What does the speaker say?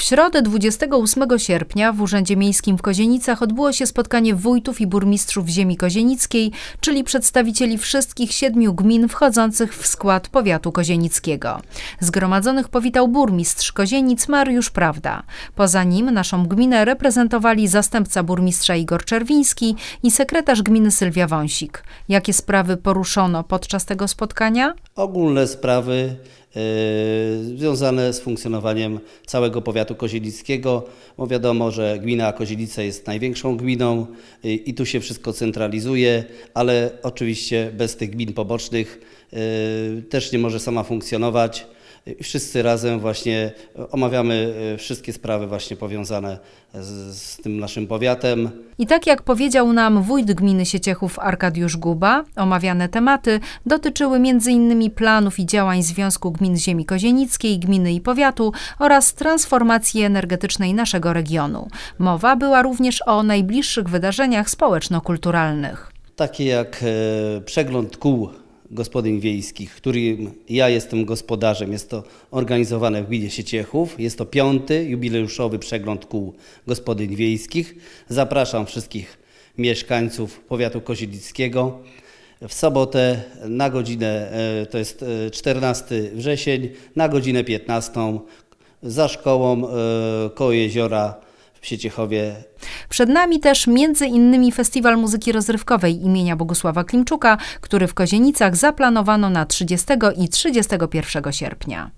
W środę 28 sierpnia w Urzędzie Miejskim w Kozienicach odbyło się spotkanie wójtów i burmistrzów ziemi kozienickiej, czyli przedstawicieli wszystkich siedmiu gmin wchodzących w skład powiatu kozienickiego. Zgromadzonych powitał burmistrz Kozienic Mariusz Prawda. Poza nim naszą gminę reprezentowali zastępca burmistrza Igor Czerwiński i sekretarz gminy Sylwia Wąsik. Jakie sprawy poruszono podczas tego spotkania? Ogólne sprawy e, związane z funkcjonowaniem całego powiatu kozielickiego, bo wiadomo, że gmina Kozielice jest największą gminą e, i tu się wszystko centralizuje, ale oczywiście bez tych gmin pobocznych e, też nie może sama funkcjonować. Wszyscy razem właśnie omawiamy e, wszystkie sprawy właśnie powiązane z, z tym naszym powiatem. I tak jak powiedział nam wójt gminy Sieciechów Arkadiusz Guba, omawiane tematy dotyczyły m.in. planów i działań Związku Gmin Ziemi Kozienickiej, gminy i powiatu oraz transformacji energetycznej naszego regionu. Mowa była również o najbliższych wydarzeniach społeczno-kulturalnych. takie jak e, przegląd kół gospodyń wiejskich, którym ja jestem gospodarzem. Jest to organizowane w gminie Sieciechów. Jest to piąty jubileuszowy przegląd kół gospodyń wiejskich. Zapraszam wszystkich mieszkańców powiatu kozielickiego w sobotę na godzinę, e, to jest e, 14 wrzesień, na godzinę 15 za szkołą e, koło jeziora w Sieciechowie Przed nami też między innymi Festiwal Muzyki Rozrywkowej imienia Bogusława Klimczuka, który w Kozienicach zaplanowano na 30 i 31 sierpnia.